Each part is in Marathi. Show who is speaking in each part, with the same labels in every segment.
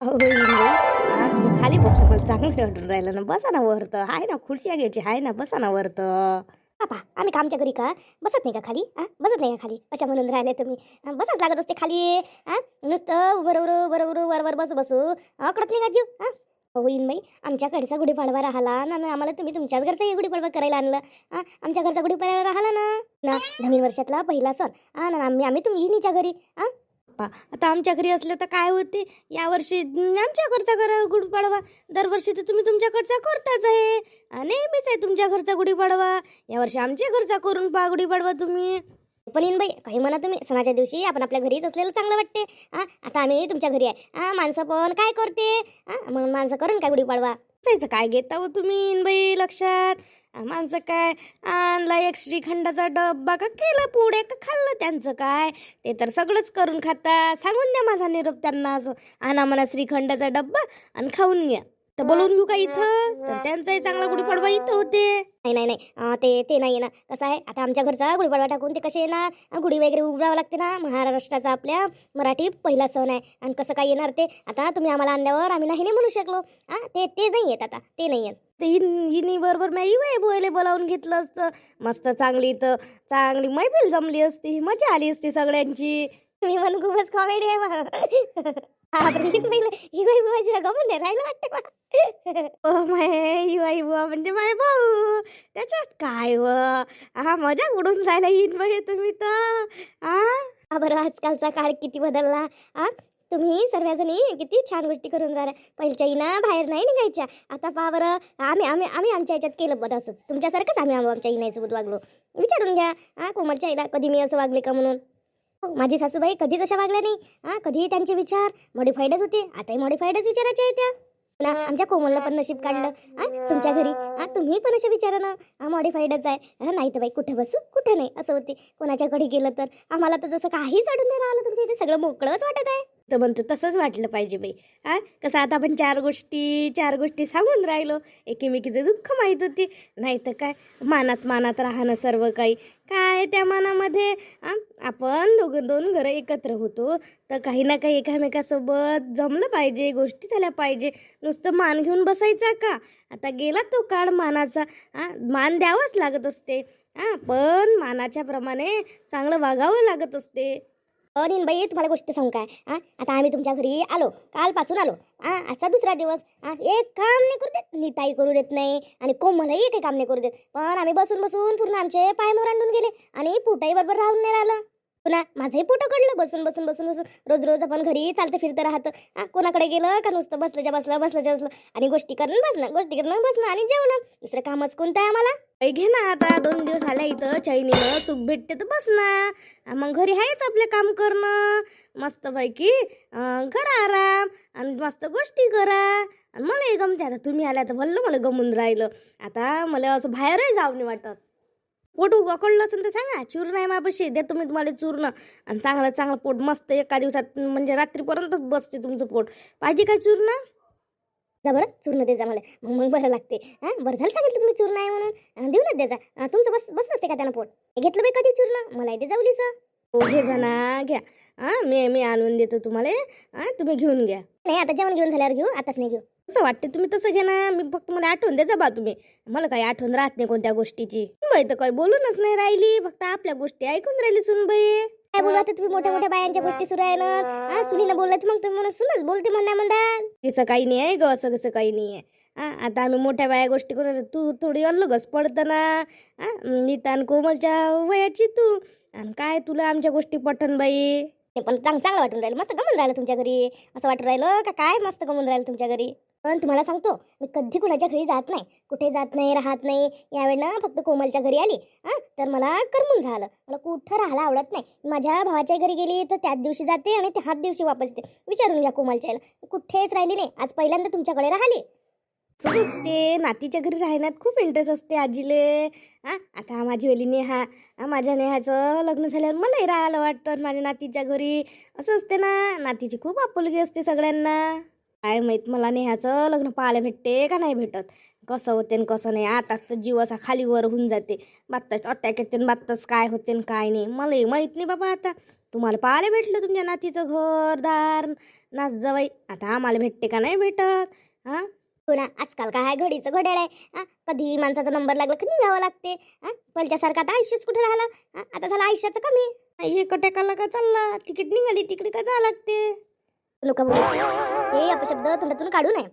Speaker 1: हो तुम्ही खाली बसा मला चांगलं वाटून राहिलं ना. बसा ना वर तर आहे ना खुर्ची घ्यायची. आहे ना बसा ना वर तर
Speaker 2: आम्ही कामच्या घरी का? बसत नाही का खाली? हा बसत नाही का खाली? कशा म्हणून राहिले तुम्ही. बसाच लागत असते खाली. हा नुसतं बरोबर बरोबर वरवर बसू बसू. अकडत नाही का जीव? हा? हो, होईन बाई. आमच्याकडचा गुढीपाडवा राहिला ना ना आम्हाला तुम्ही तुमच्याच घरचा गुढीपाडवा करायला आणलं. हा आमच्या घरचा गुढीपाडवा राहिला ना. ना नवीन वर्षातला पहिला सण. हा ना आम्ही आम्ही तुम्ही इनीच्या घरी. हा?
Speaker 1: बाप्पा आता आमच्या घरी असलं तर काय होते? यावर्षी आमच्या घरचा घर गुढीपाडवा. दरवर्षी तर तुम्ही तुमच्याकडचा करताच आहे. नेहमीच आहे तुमच्या घरचा गुढीपाडवा. यावर्षी आमच्या घरचा करून पहा गुढीपाडवा तुम्ही.
Speaker 2: पण इन बाई काही म्हणा तुम्ही. सणाच्या दिवशी आपण आपल्या घरीच असलेलं चांगलं वाटते. हा आता आम्ही तुमच्या घरी आहे. हा माणसं पण काय करते? हा मग माणसं करून काय गुढीपाडवा?
Speaker 1: जायचं काय घेता हो तुम्ही इन बाई लक्षात? माणसं काय आणला एक श्रीखंडाचा डब्बा का केला पुढे का खाल्लं त्यांचं काय? ते तर सगळंच करून खाता. सांगून द्या माझा निरोप त्यांना असं. आणा मला श्रीखंडाचा डब्बा आणि खाऊन घ्या. तर बोलवून घेऊ का इथं? तर त्यांचाही चांगला गुढीपाडवा इथं होते.
Speaker 2: नाही नाही नाही. अं, ते ते नाही ना कसं आहे? आता आमच्या घरचा गुढीपाडवा टाकून ते कसे येणार? अं, गुढी वगैरे उभारावं लागते ना? महाराष्ट्राचा आपल्या मराठी पहिला सण आहे. आणि कसं काय येणार ते? आता तुम्ही आम्हाला आणल्यावर आम्ही नाही नाही म्हणू शकलो. हां ते ते नाही येत आता. ते नाही येत.
Speaker 1: तर इन इनी बरोबर मी युवा बोयले बोलावून घेतलं असतं. मस्त चांगली तर चांगली मैफिल जमली असती. मजा आली असती सगळ्यांची.
Speaker 2: तुम्ही म्हणून खूपच कॉमेडी आहे मग. आपण ही बाई बुवाची गमून नाही राहिलं वाटतं मला.
Speaker 1: ओ माय युवाई बुवा म्हणजे माय भाऊ. त्याच्यात काय व? हा मजा उडून राहिला येईन बाई तुम्ही तर. हा
Speaker 2: बरं आजकालचा काळ किती बदलला. हा तुम्ही सर्वजणी किती छान गोष्टी करून राहिल्या. पहिलच्या इना बाहेर नाही निघायच्या. आता पहा बरं आम्ही आम्ही आम्ही आमच्या ह्याच्यात केलं बरं असंच. तुमच्यासारखंच आम्ही आमच्या इनाईसोबत वागलो. विचारून घ्या. हा कोमलच्या आईला कधी मी असं वागले का म्हणून? माझी सासूबाई कधीच अशा वागल्या नाही. हा कधीही त्यांचे विचार मॉडिफाईडच होते. आताही मॉडिफाईडच विचारायच्या आहेत. त्या ना आमच्या कोमलला पण नशीब काढलं. हा तुमच्या घरी. हा तुम्ही पण अशा विचारानं हा मॉडिफाईडच आहे. हा नाही तर बाई कुठे बसू? कुठं नाही? असं होते. कोणाच्याकडे गेलं तर आम्हाला तर जसं काहीच अडून नाही राहिलं तुमच्या इथे. सगळं मोकळंच वाटत आहे.
Speaker 1: तर म्हणतो तसंच वाटलं पाहिजे बाई. हा कसं आता आपण चार गोष्टी चार गोष्टी सांगून राहिलो. एकीमेकीचं दुःख माहीत होती. नाही तर काय? मानात मानात राहणं सर्व काही. काय त्या मानामध्ये? आपण दोघं दोन घरं एकत्र होतो. तर काही ना काही एकामेकासोबत जमलं पाहिजे गोष्टी झाल्या पाहिजे. नुसतं मान घेऊन बसायचा का? आता गेला तो काळ मानाचा. मान द्यावाच लागत असते. हा पण मानाच्या प्रमाणे चांगलं वागावं लागत असते.
Speaker 2: अनिन बाई तुम्हाला गोष्ट सांगू काय? आ आता आम्ही तुमच्या घरी आलो कालपासून आलो. हा आजचा दुसरा दिवस. हा एक काम नाही करू देत. नीताई करू देत नाही आणि कोमलही काही काम नाही करू देत. पण आम्ही बसून बसून पूर्ण आमचे पाय मोरांडून गेले आणि पोटाही बरोबर राहून नाही राहिलं. पुन्हा माझंही पोटं कडलं बसून बसून बसून बसून. रोज रोज आपण घरी चालतं फिरतं राहतं. हा कोणाकडे गेलं का नुसतं बसल्याच्या बसलं बसल्याच्या बसलं? आणि गोष्टी करून बसणं गोष्टी करून बसणं आणि जेवणं. दुसरं कामच कोणतं आहे आम्हाला?
Speaker 1: घे ना आता. दोन दिवस आल्या इथं चैनीनं सुख भेटते तर बस ना मग घरी आहेच आपले काम करणं. मस्तपैकी करा आराम आणि मस्त गोष्टी करा. आणि मलाही गमते. आता तुम्ही आल्या तर भल्लं मला गमून राहिलं. आता मला असं बाहेरही जाऊ नाही वाटत. पोट उकळलं असेल तर सांगा. चूर्ण आहे मापाशी देतो मी तुम्हाला चूर्ण. आणि चांगलं चांगलं पोट मस्त एका दिवसात म्हणजे रात्रीपर्यंतच बसते तुमचं पोट. पाहिजे काय चूर्ण?
Speaker 2: जा बरं चूर्ण दे जा मला. मग मग बरं लागते. हां बरं झालं सांगितलं तुम्ही चूर्ण आहे म्हणून. देऊ ना द्यायचा तुमचं बस बस नसते का त्यानं पोट? घेतलं बाई कधी चूर्ण? मला इथे जाऊलीचं.
Speaker 1: हो घे जा घ्या. हां मी मी आणून देतो तुम्हाला. हां तुम्ही घेऊन घ्या.
Speaker 2: नाही आता जेवण घेऊन झाल्यावर घेऊ आताच नाही घेऊ.
Speaker 1: कसं वाटते? तुम्ही तसं घ्या ना. मी फक्त मला आठवण द्या बा तुम्ही. मला काही आठवण राहत नाही कोणत्या गोष्टीची. बाई तर काही बोलूनच नाही राहिली. फक्त आपल्या गोष्टी ऐकून राहिली सुनबाई.
Speaker 2: काय बोलू आता तुम्ही? मोठ्या मोठ्या बायांच्या गोष्टी सुरू आहे ना. सुनीनं बोललं तर मग तुम्ही म्हणून सुनच बोलते म्हणा म्हणता
Speaker 1: असं काही नाही आहे ग. असं कसं काही नाही आहे. आता आम्ही मोठ्या बाया गोष्टी करू राहिलो. तू थोडी अलगच पडतं ना. नितान कोमलच्या वयाची तू. आणि काय तुला आमच्या गोष्टी पटन बाई?
Speaker 2: ते पण चांग चांगलं वाटून राहिलं. मस्त गमून राहिलं तुमच्या घरी. असं वाटून राहिलं का? काय मस्त गमून राहिलं तुमच्या घरी? पण तुम्हाला सांगतो मी कधी कुणाच्या घरी जात नाही. कुठे जात नाही राहत नाही. यावेळेला फक्त कोमलच्या घरी आली. हां तर मला करमून राहिलं. मला कुठं राहायला आवडत नाही. माझ्या भावाच्या घरी गेली तर त्याच दिवशी जाते आणि त्याच दिवशी वापस येते. विचारून घ्या कोमलच्या आईला कुठेच राहिली नाही. आज पहिल्यांदा तुमच्याकडे राहिली.
Speaker 1: असते. नातीच्या घरी राहण्यात खूप इंटरेस्ट असते आजीले. हा आता माझी वेली नेहा हा, माझ्या नेहाचं लग्न झाल्यावर मलाही राहायला वाटतं माझ्या नातीच्या घरी. असं असते ना नातीची खूप आपुलकी असते सगळ्यांना. काय माहीत मला नेहाचं लग्न पाहायला भेटते का नाही भेटत. कसं होते न कसं नाही आताच तर जीव असा खाली वर होऊन जाते. बात्ताच अटॅक येते बात्ताच काय होते न काय नाही. मलाही माहीत नाही बाबा आता. तुम्हाला पाहायला भेटलं तुमच्या नातीचं घर दार नाच जवाई. आता आम्हाला भेटते का नाही भेटत? हा?
Speaker 2: हो ना आजकाल काय घडीचं घड्याळ आहे. हा? कधी माणसाचा नंबर लागला की निघावं लागते. हा? पहिल्यासारखं आता आयुष्यच कुठे राहिलं? आता झालं आयुष्याचं कमी.
Speaker 1: हे कटेकाला का चालला? तिकीट निघाली तिकडे का जावं लागते?
Speaker 2: लोक हे अपशब्द तोंडातून काढू नये.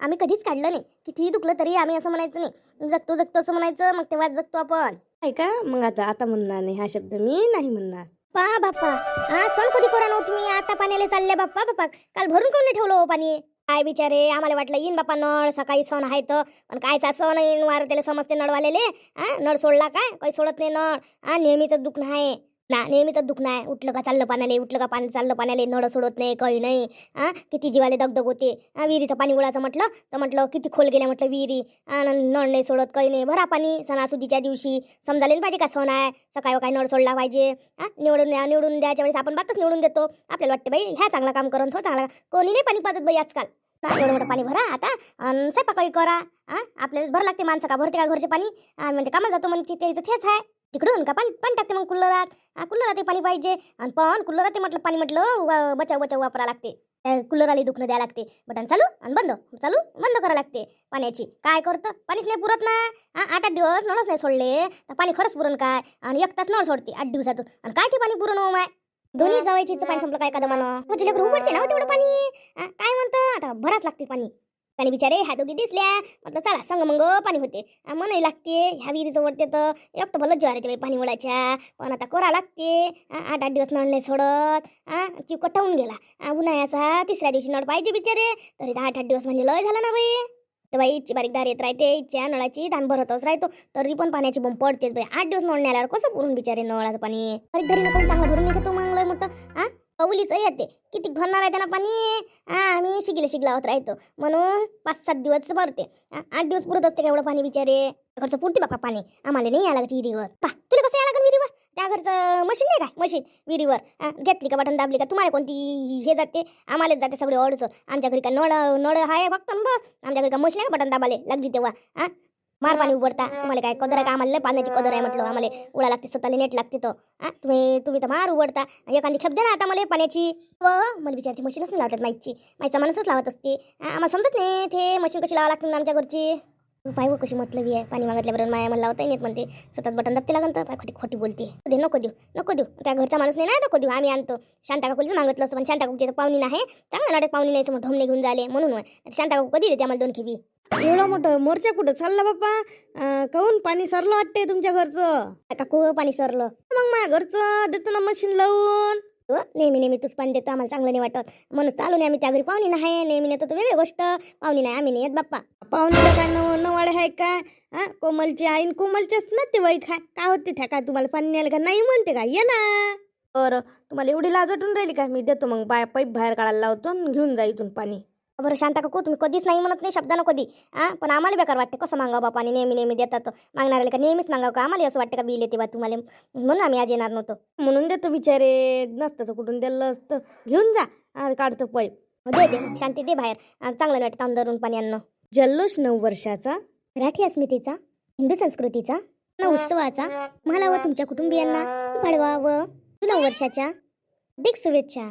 Speaker 2: आम्ही कधीच काढलं नाही. कितीही दुखलं तरी आम्ही असं म्हणायचं नाही. जगतो जगतो असं म्हणायचं. मग तेव्हाच जगतो आपण.
Speaker 1: ऐका मग आता आता म्हणणार नाही. हा शब्द मी नाही म्हणणार.
Speaker 2: पा बाप्पा. हा सण कधी करा नव्हतं तुम्ही? आता पाण्याला चालले बाप्पा बाप्पा. काल भरून कोणी नाही ठेवलं हो पाणी? काय बिचारे आम्हाला वाटलं येईन बाप्पा नळ. सकाळी सण आहे तर. पण कायचा सण येईन? वार त्याला समजते नळवालेले हा नळ सोडला काय? काही सोडत नाही नळ. हा नेहमीच दुखणं आहे. ना नेहमीच दुखणं आहे. उठलं का चाललं पाण्याले उठलं का पाणी चाललं पाण्याले नळ सोडत नाही काही नाही. हां किती जीवाले दगदग होते. विहिरीचं पाणी उडायचं म्हटलं तर म्हटलं किती खोल गेल्या म्हटलं विहिरी. नळ नाही सोडत काही नाही. भरा पाणी सणासुदीच्या दिवशी. समजायला पाहिजे का सण आहे? सकाळी काय नळ सोडला पाहिजे. हां निवडून निवडून द्यायच्या वेळेस आपण बातच निवडून देतो. आपल्याला वाटते बाई ह्या चांगला काम करून तो चांगला कोणी नाही पाणी पाजत बाई आजकाल. एवढं मोठं पाणी भरा आता आणि स्वयंपाकही करा. हां आपल्याला भर लागते माणसं का? भरते का घरचे पाणी? म्हणजे म्हणते कामाला जातो म्हणजे त्याचं तेच आहे. तिकडून का? पाणी पाणी टाकते मग कुल्लरात कुल्लरात पाणी पाहिजे. आणि पण कुल्लरात ते म्हटलं पाणी म्हटलं बचाव बचाव वापरा लागते. त्या कुल्लराला दुखणं द्यावं लागते. बटन चालू आणि बंद. चालू बंद करावं लागते पाण्याची. काय करतं? पाणीच नाही पुरत ना. आठ आठ दिवस नळच नाही सोडले. तर पाणी खरंच पुरण काय? आणि एक तास नळ सोडते आठ दिवसातून. आणि काय ते पाणी पुरण हो माय? दोन्ही जावायची पाणी संपलं काय कदमानं म्हणजे उघडते ना हो तेवढं पाणी. काय म्हणतं? आता भराच लागते पाणी. पाणी बिचारे ह्या दोघी दिसल्या. म्हटलं चला संग मग पाणी होते. हा, मनही लागते. ह्या विहिरीचं वडते तर एकटं भलं ज्वारीच्या बाई पाणी ओढायच्या. पण आता करा लागते. आठ आठ दिवस नळ नाही सोडत. आ चिव कटावून गेला. उन्हाळ्याचा तिसऱ्या दिवशी नळ पाहिजे बिचारे. तरी तर आठ आठ दिवस म्हणजे लय झाला ना बाई. तर बाई इच्छी बारीक दार येत राहते. इच्छा नळाची दाम भरतच राहतो. तरी पण पाण्याची बोंब पडतेच बाई. आठ दिवस नळ नाही आल्यावर कसं पुरून बिचारे नळाचं पाणी? बारीक धरी पण चांगलं भरून निघतो मग लय मोठं. हा कवलीच येते किती भरणार आहे त्यांना पाणी? आम्ही शिकले शिकला होत राहतो. म्हणून पाच सात दिवस भरते. आठ दिवस पुरत असते का एवढं पाणी बिचारे? घरचं पुरते बापा पाणी. आम्हाला नाही यायला लागत विहिरीवर पा तुला कसं यायला लागत विहिरीवर त्या घरचं मशीन नाही काय मशीन विहिरीवर घेतली का बटन दाबली का? तुम्हाला कोणती हे जाते? आम्हालाच जाते सगळे अडचण आमच्या घरी का नळ नळ आहे फक्त आमच्या घरी का मशीन आहे का बटन दाबाले लागली तेव्हा. मार पाणी उघडता. तुम्हाला काय कदर आहे का? आम्हाला पाण्याची कदर आहे म्हटलं. आम्हाला उडा लागते स्वतःला नेट लागते तर तुम्ही तुम्ही तर मार उघडता. एखादी खेप द्या ना आता मला पाण्याची. व मला विचारते मशीनच नाही लावतात माईची. माईचा माणूसच लावत असते. आम्हाला समजत नाही ते मशीन कशी लावा लागते आमच्या घरची. पाय व कशी मतलबी आहे. पाणी मागितल्याबरोबर माया मला लावता येत म्हणते. स्वतःच बटन दाबते लागन तर पाय खोटी खोटी बोलते. दे नको देऊ नको देऊ. त्या घरचा माणूस नाही ना नको देऊ. आम्ही आणतो. शांता काकूलीच मागितलं असतं पण शांता काकूची पाहुणी नाही. चांगला नाटक पाहुणी नाही मग ढोमणे घेऊन झाले म्हणून. शांता काकू कधी देते आम्हाला दोन खेबी
Speaker 1: एवढं मोठं मोर्चा कुठं? चालला बाप्पा. अं, काहून पाणी सरलं वाटते तुमच्या घरचं?
Speaker 2: काकू पाणी सरलं.
Speaker 1: मग माझ्या घरचं देतो ना मशीन लावून.
Speaker 2: हो? नेहमी नेहमी तूच पाणी देतो आम्हाला चांगलं नाही वाटत. म्हणून तर आलो नाही आम्ही त्या घरी. पाहुणी नाही नेहमी नेतो तर वेगळी गोष्ट. पाहुणी नाही आम्ही नाही येत बाप्पा.
Speaker 1: पाहुण्याला काय नव नवाडे आहे का? हा? कोमलची आईन कोमलच्याच ना ते वैक आहे काय होते त्या काय तुम्हाला पाणी न्यायला का नाही म्हणते का? ये ना. बरं तुम्हाला एवढी लाज वाटून राहिली का? मी देतो मग बाय पाईप बाहेर काढायला लावतो आणि घेऊन जा इथून पाणी.
Speaker 2: बरं शांता काकू तुम्ही कधीच नाही म्हणत नाही शब्दानं कधी. हा पण आम्हाला बेकार वाटते. कसं मागावं बापा आणि नेहमी नेहमी देतात. मागणाऱ्याला का नेहमीच मागावं का? आम्हाला असं वाटतं का बिल येते बा तुम्हाला? म्हणून आम्ही आज येणार नव्हतो.
Speaker 1: म्हणून देतो बिचारे. नसतं तर कुठून दिलं असतं. घेऊन जा. काढतो पाईप
Speaker 2: दे दे शांती दे बाहेर. चांगलं नाही वाटतं पाणी आणणं
Speaker 1: जल्लोष नऊ वर्षाचा.
Speaker 2: मराठी अस्मितेचा. हिंदू संस्कृतीचा. न उत्सवाचा. मला व तुमच्या कुटुंबियांना. वाढवा व नऊ वर्षाच्या. अधिक शुभेच्छा.